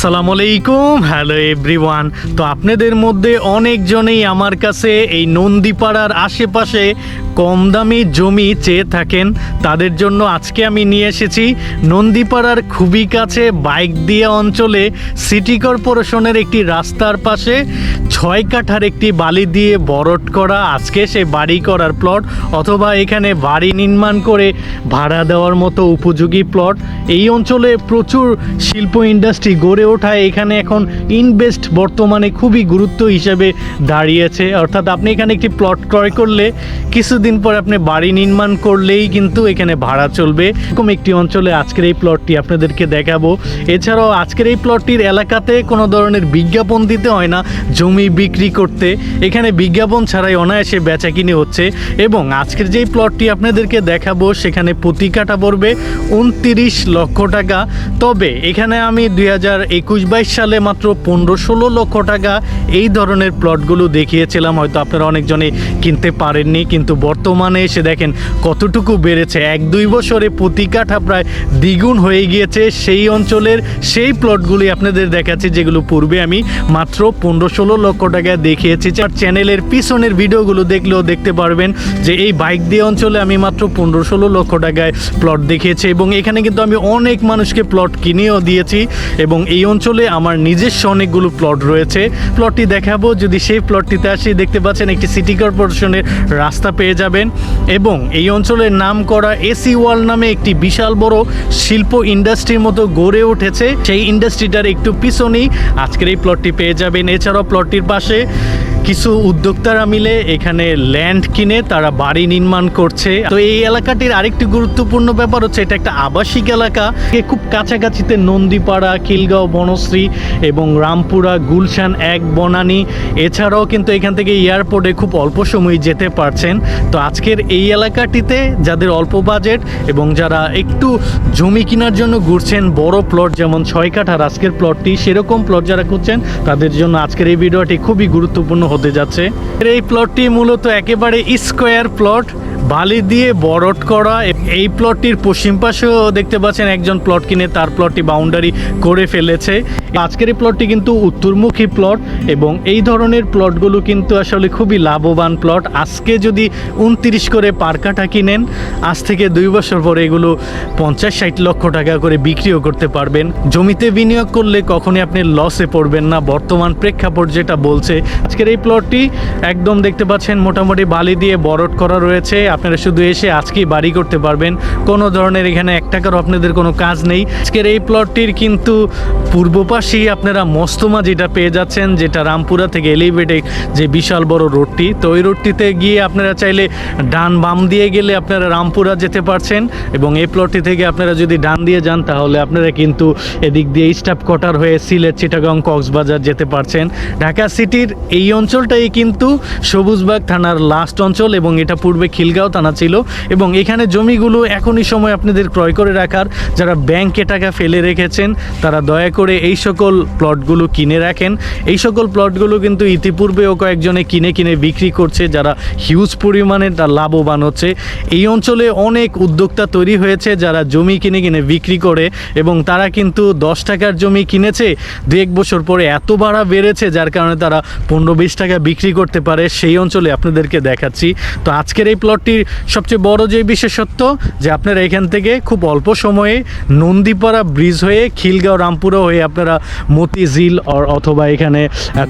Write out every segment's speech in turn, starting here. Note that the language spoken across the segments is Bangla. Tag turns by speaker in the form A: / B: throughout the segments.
A: আসসালামু আলাইকুম। হ্যালো এভরিওয়ান তো আপনাদের মধ্যে অনেকজনেই আমার কাছে এই নন্দীপাড়ার আশেপাশে কম দামি জমি চেয়ে থাকেন। তাদের জন্য আজকে আমি নিয়ে এসেছি নন্দীপাড়ার খুবই কাছে বাইক দিয়ে অঞ্চলে সিটি কর্পোরেশনের একটি রাস্তার পাশে। ছয় কাঠার একটি বালি দিয়ে বরট করা, আজকে সে বাড়ি করার প্লট অথবা এখানে বাড়ি নির্মাণ করে ভাড়া দেওয়ার মতো উপযোগী প্লট। এই অঞ্চলে প্রচুর শিল্প ইন্ডাস্ট্রি গড়ে ওঠায়, এখানে এখন ইনভেস্ট বর্তমানে খুবই গুরুত্ব হিসেবে দাঁড়িয়েছে। অর্থাৎ আপনি এখানে একটি প্লট ক্রয় করলে, কিছুদিন পর আপনি বাড়ি নির্মাণ করলেই কিন্তু এখানে ভাড়া চলবে। এরকম একটি অঞ্চলে আজকের এই প্লটটি আপনাদেরকে দেখাবো। এছাড়াও আজকের এই প্লটটির এলাকাতে কোনো ধরনের বিজ্ঞাপন দিতে হয় না। জমি বিক্রি করতে। এখানে বিজ্ঞাপন ছাড়াই অনায়াসে বেচা কিনে হচ্ছে এবং আজকের যেই প্লটটি আপনাদেরকে দেখাবো, সেখানে প্রতি কাঠা পড়বে উনতিরিশ লক্ষ টাকা। তবে এখানে আমি দুই হাজার একুশ বাইশ সালে মাত্র পনেরো ষোলো লক্ষ টাকা এই ধরনের প্লটগুলো দেখিয়েছিলাম। হয়তো আপনারা অনেকজনে কিনতে পারেননি, কিন্তু বর্তমানে এসে দেখেন কতটুকু বেড়েছে। এক দুই বছরে প্রতি কাঠা প্রায় দ্বিগুণ হয়ে গিয়েছে। সেই অঞ্চলের সেই প্লটগুলি আপনাদের দেখাচ্ছি, যেগুলো পূর্বে আমি মাত্র পনেরো ষোলো লক্ষ টাকা দেখিয়েছি। আর চ্যানেলের পিছনের ভিডিওগুলো দেখলেও দেখতে পারবেন যে এই বাইক দিয়ে অঞ্চলে আমি মাত্র পনেরো ষোলো লক্ষ টাকায় প্লট দেখিয়েছি এবং এখানে কিন্তু আমি অনেক মানুষকে প্লট কিনেও দিয়েছি এবং এই অঞ্চলে আমার নিজস্ব অনেকগুলো প্লট রয়েছে। প্লটটি দেখাবো, যদি সেই প্লটটিতে আসি, দেখতে পাচ্ছেন একটি সিটি কর্পোরেশনের রাস্তা পেয়ে যাবেন এবং এই অঞ্চলের নাম করা এসি ওয়াল নামে একটি বিশাল বড় শিল্প ইন্ডাস্ট্রির মতো গড়ে উঠেছে। সেই ইন্ডাস্ট্রিটার একটু পিছনেই আজকের এই প্লটটি পেয়ে যাবেন। এছাড়াও প্লটটির পাশে কিছু উদ্যোক্তারা মিলে এখানে ল্যান্ড কিনে তারা বাড়ি নির্মাণ করছে। তো এই এলাকাটির আরেকটি গুরুত্বপূর্ণ ব্যাপার হচ্ছে, এটা একটা আবাসিক এলাকা। খুব কাছাকাছিতে নন্দীপাড়া কিলগাঁও বনশ্রী এবং রামপুরা, গুলশান এক, বনানী। এছাড়াও কিন্তু এখান থেকে এয়ারপোর্টে খুব অল্প সময়ে যেতে পারছেন। তো আজকের এই এলাকাটিতে যাদের অল্প বাজেট এবং যারা একটু জমি কেনার জন্য ঘুরছেন, বড় প্লট যেমন ছয় কাঠার আজকের প্লটটি সেরকম প্লট যারা খুঁজছেন, তাদের জন্য আজকের এই ভিডিওটি খুবই গুরুত্বপূর্ণ হতে যাচ্ছে। এই প্লটটি মূলত একেবারে স্কোয়ার প্লট বালি দিয়ে বরট করা। এই প্লটটির পশ্চিম পাশেও দেখতে পাচ্ছেন একজন প্লট কিনে, তার প্লটটি বাউন্ডারি করে ফেলেছে। আজকের এই প্লটটি কিন্তু উত্তরমুখী প্লট এবং এই ধরনের প্লটগুলো কিন্তু আসলে খুবই লাভবান প্লট আজকে যদি উনত্রিশ করে পার কাঠা কিনেন, আজ থেকে দুই বছর পরে এগুলো পঞ্চাশ ষাট লক্ষ টাকা করে বিক্রিও করতে পারবেন। জমিতে বিনিয়োগ করলে কখনই আপনি লসে পড়বেন না। বর্তমান প্রেক্ষাপট যেটা বলছে, আজকের এই প্লটটি একদম দেখতে পাচ্ছেন মোটামুটি বালি দিয়ে বরট করা রয়েছে। আপনারা শুধু এসে আজকেই বাড়ি করতে পারবেন। কোনো ধরনের এখানে এক টাকারও আপনাদের কোনো কাজ নেই। আজকের এই প্লটটির কিন্তু পূর্ব পাশেই আপনারা মস্তমা যেটা পেয়ে যাচ্ছেন, যেটা রামপুরা থেকে এলিভেটে যে বিশাল বড় রোডটি, তো ওই রোডটিতে গিয়ে আপনারা চাইলে ডান বাম দিয়ে গেলে আপনারা রামপুরা যেতে পারছেন এবং এই প্লটটি থেকে আপনারা যদি ডান দিয়ে যান, তাহলে আপনারা কিন্তু এদিক দিয়ে স্টাফ কোয়ার্টার হয়ে সিলেট, চিটাগং, কক্সবাজার যেতে পারছেন। ঢাকা সিটির এই অঞ্চলটাই কিন্তু সবুজবাগ থানার লাস্ট অঞ্চল এবং এটা পূর্বে খিলগাঁও থানা ছিল এবং এখানে জমিগুলো এখনই সময় আপনাদের ক্রয় করে রাখার। যারা ব্যাংকে টাকা ফেলে রেখেছেন, তারা দয়া করে এই সকল প্লটগুলো কিনে রাখেন। এই সকল প্লটগুলো কিন্তু ইতিপূর্বেও কয়েকজনে কিনে কিনে বিক্রি করছে, যারা হিউজ পরিমাণে তার লাভবান হচ্ছে। এই অঞ্চলে অনেক উদ্যোক্তা তৈরি হয়েছে, যারা জমি কিনে কিনে বিক্রি করে এবং তারা কিন্তু দশ টাকার জমি কিনেছে। দু এক বছর পরে এত ভাড়া বেড়েছে, যার কারণে তারা পনেরো বিশ টাকা বিক্রি করতে পারে সেই অঞ্চলে আপনাদেরকে দেখাচ্ছি। তো আজকের এই প্লটটির সবচেয়ে বড় যে বিশেষত্ব, যে আপনারা এখান থেকে খুব অল্প সময়ে নন্দীপাড়া ব্রিজ হয়ে খিলগাঁও, রামপুরা হয়ে আপনারা মতিঝিল অথবা এখানে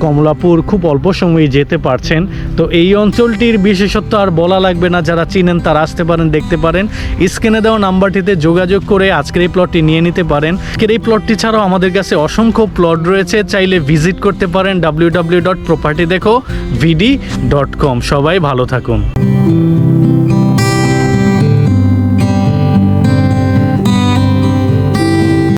A: কমলাপুর খুব অল্প সময়ে যেতে পারছেন। তো এই অঞ্চলটির বিশেষত্ব আর বলা লাগবে না, যারা চিনেন তারা আসতে পারেন, দেখতে পারেন। স্ক্রিনে দেওয়া নাম্বারটিতে যোগাযোগ করে আজকের এই প্লটটি নিয়ে নিতে পারেন। আজকের এই প্লটটি ছাড়াও আমাদের কাছে অসংখ্য প্লট রয়েছে, চাইলে ভিজিট করতে পারেন ডাব্লিউ ডট প্রপার্টি দেখো ভিডি ডট কম সবাই ভালো থাকুন।